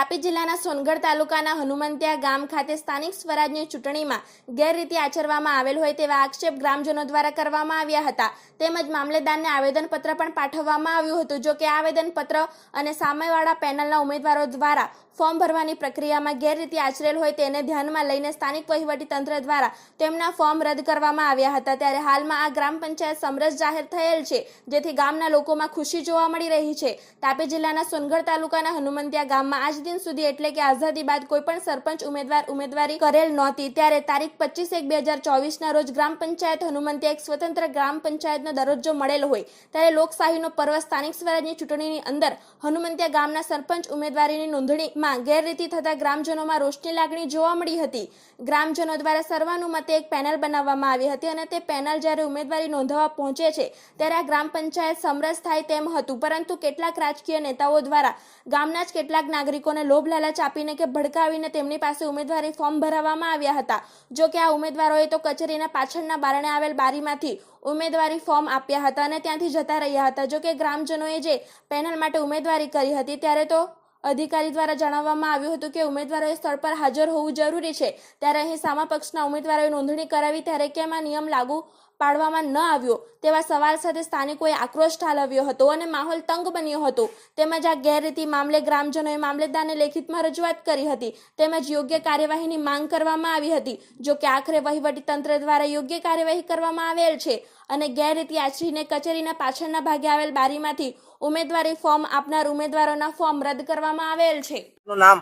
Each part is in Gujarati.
તાપી જિલ્લાના સોનગઢ તાલુકાના હનુમંત્યા ગામ ખાતે સ્થાનિક સ્વરાજની ચૂંટણીમાં ગેરરીતિ આચરવામાં આવેલ હોય તેવા આક્ષેપ ગ્રામજનો દ્વારા કરવામાં આવ્યા હતા. તેમજ મામલેદારને આવેદનપત્ર પણ પાઠવવામાં આવ્યું હતું. જો કે આવેદનપત્ર અને સામેવાળા પેનલના ઉમેદવારો દ્વારા ફોર્મ ભરવાની પ્રક્રિયામાં ગેરરીતિ આચરેલ હોય તેને ધ્યાનમાં લઈને સ્થાનિક વહીવટી તંત્ર દ્વારા તેમના ફોર્મ રદ કરવામાં આવ્યા હતા. ત્યારે હાલમાં આ ગ્રામ પંચાયત સમરસ જાહેર થયેલ છે, જેથી ગામના લોકોમાં ખુશી જોવા મળી રહી છે. તાપી જિલ્લાના સોનગઢ તાલુકાના હનુમંત્યા ગામમાં આજ દિન સુધી એટલે કે આઝાદી બાદ કોઈ પણ સરપંચ, ઉમેદવાર, ઉમેદવારી કરેલ નહોતી. ત્યારે તારીખ પચીસ એક બે હજાર ચોવીસના રોજ ગ્રામ પંચાયત હનુમંતી એક સ્વતંત્ર ગ્રામ પંચાયતનો દરજ્જો મળેલ હોય. ત્યારે લોકશાહીનો પર્વ સ્થાનિક સ્વરાજની ચૂંટણીની અંદર હનુમંતિયા ગામના સરપંચ, ઉમેદવારીની નોંધણીમાં ગેરરીતિ થતા ગ્રામજનોમાં રોષની લાગણી જોવા મળી હતી. ગ્રામજનો દ્વારા સર્વાનુમતે એક પેનલ બનાવવામાં આવી હતી અને તે પેનલ જ્યારે ઉમેદવારી નોંધાવવા પહોંચે છે, ત્યારે આ ગ્રામ પંચાયત સમરસ થાય તેમ હતું. પરંતુ કેટલાક રાજકીય નેતાઓ દ્વારા ગામના જ કેટલાક નાગરિકોને લોભ લાલચ આપીને કે ભડકાવીને તેમની પાસે ઉમેદવારી ફોર્મ ભરાવવામાં આવ્યા હતા. જો કે આ ઉમેદવારોએ તો કચેરીના પાછળના બારણે આવેલ બારીમાંથી ઉમેદવારી ફોર્મ આપ્યા હતા અને ત્યાંથી જતા રહ્યા હતા. જો કે ગ્રામજનોએ જે પેનલ માટે ઉમેદવારી કરી હતી, ત્યારે તો અધિકારી દ્વારા જણાવવામાં આવ્યું હતું કે ઉમેદવારોએ સ્થળ પર હાજર હોવું જરૂરી છે. ત્યારે અહીં સામા પક્ષના ઉમેદવારોએ નોંધણી કરાવી, ત્યારે કેમ આ નિયમ લાગુ પાડવામાં ન આવ્યો તેવા સવાલ સાથે સ્થાનિકોએ આક્રોશ ઠાલવ્યો હતો અને માહોલ તંગ બન્યો હતો. તેમજ આ ગેરરીતિ મામલે ગ્રામજનોએ મામલેદારને લેખિતમાં રજૂઆત કરી હતી. તેમજ યોગ્ય કાર્યવાહીની માંગ કરવામાં આવી હતી જો કે આખરે વહીવટી તંત્ર દ્વારા યોગ્ય કાર્યવાહી કરવામાં આવેલ છે અને ગેરરીતિ આચરીને કચેરીના પાછળના ભાગે આવેલ બારીમાંથી ઉમેદવારી ફોર્મ આપનાર ઉમેદવારોના ફોર્મ રદ કરવામાં આવેલ છે. નામ?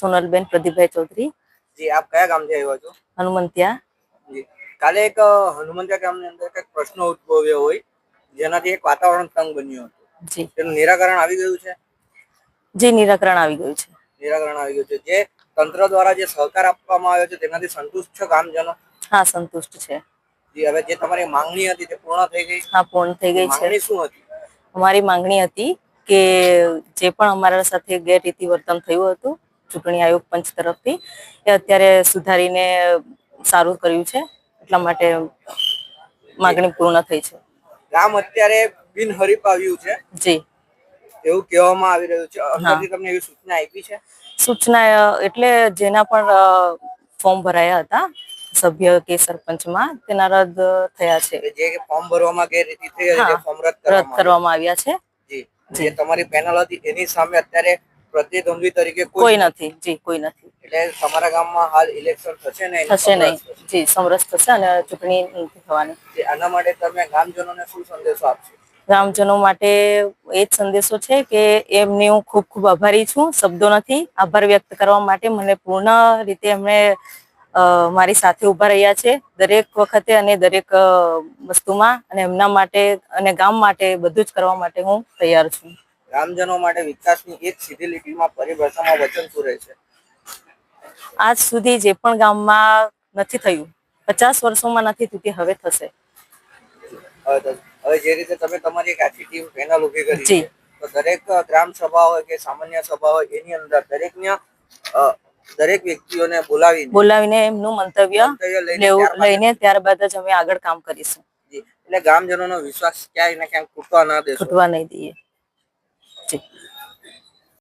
સોનલબેન પ્રદીપભાઈ ચૌધરી. જી આપ કયા ગામથી આવ્યા છો? હનુમંતિયા. જી. કાલે એક હનુમંતા ગામની અંદર કંઈક પ્રશ્ન ઉદ્ભવ્યો હોય જેનાથી એક વાતાવરણ તંગ બન્યું હતું. તેનું નિરાકરણ આવી ગયું છે? જે નિરાકરણ આવી ગયું છે. નિરાકરણ આવી ગયું છે. જે તંત્ર દ્વારા જે સહકાર આપવામાં આવ્યો છે તેનાથી સંતુષ્ટ છો ગામજનો? હા સંતુષ્ટ છે. જી હવે જે તમારી માંગણી હતી તે પૂર્ણ થઈ ગઈ? હા પૂર્ણ થઈ ગઈ છે. શું હતી? અમારી માંગણી હતી કે જે પણ અમારા સાથે ગેરરીતિ વર્તન થયું હતું ચૂંટણી આયોગ પંચ તરફથી એ અત્યારે સુધારીને સારું કર્યું છે. એટલા માટે માંગણી પૂર્ણ થઈ છે. ગામ અત્યારે બિનહરીફ આવ્યું છે. જી. એવું કહેવામાં આવી રહ્યું છે. અંદરથી તમને એવી સૂચના આપી છે? સૂચના એટલે જેના પણ ફોર્મ ભરાયા હતા સભ્ય કે સરપંચમાં તેના રદ થયા છે. જે ફોર્મ ભરવામાં ગેરરીતિ થઈ હતી ફોર્મ રદ રદ કરવામાં કરવામાં આવ્યા છે. જી. જે તમારી પેનલ હતી એની સામે અત્યારે પ્રતિદ્વંદ્વી તરીકે કોઈ નથી. જી કોઈ નથી. એટલે તમારા ગામમાં હાલ ઇલેક્શન થશે ને થશે નહીં. જી સમરસ થશે અને ચૂંટણી નથી થવાની. આના માટે તમે ગામજનોને શું સંદેશો આપશો? ગ્રામજનો માટે એ જ સંદેશો છે કે એમની હું ખૂબ ખૂબ આભારી છું શબ્દો નથી. આભાર વ્યક્ત કરવા માટે મને પૂર્ણ રીતે એમણે મારી સાથે ઊભા રહ્યા છે. દરેક વખતે અને દરેક વસ્તુમાં અને એમના માટે અને ગામ માટે બધું જ કરવા માટે હું તૈયાર છું. ગામજનો માટે વિકાસની એક સીધી લીટીમાં પરિભાષામાં વચન પૂરે છે. આજ સુધી જે પણ ગામમાં નથી થયું પચાસ વર્ષોમાં નથી થયું તે હવે થશે? હવે જે રીતે તમે તમારી એક આખી ટીમ પેનલ ઊભી કરી છે તો દરેક ગ્રામ સભા હોય કે સામાન્ય સભા હોય એની અંદર દરેકને દરેક વ્યક્તિઓને બોલાવી બોલાવીને એમનું મંતવ્ય લઈને ત્યારબાદ- જ અમે આગળ કામ કરીશું. એટલે ગામજનોનો વિશ્વાસ ક્યાંય ને ક્યાંક તૂટવા ના દેશો. છૂટવા નહીં દઈએ. Sí.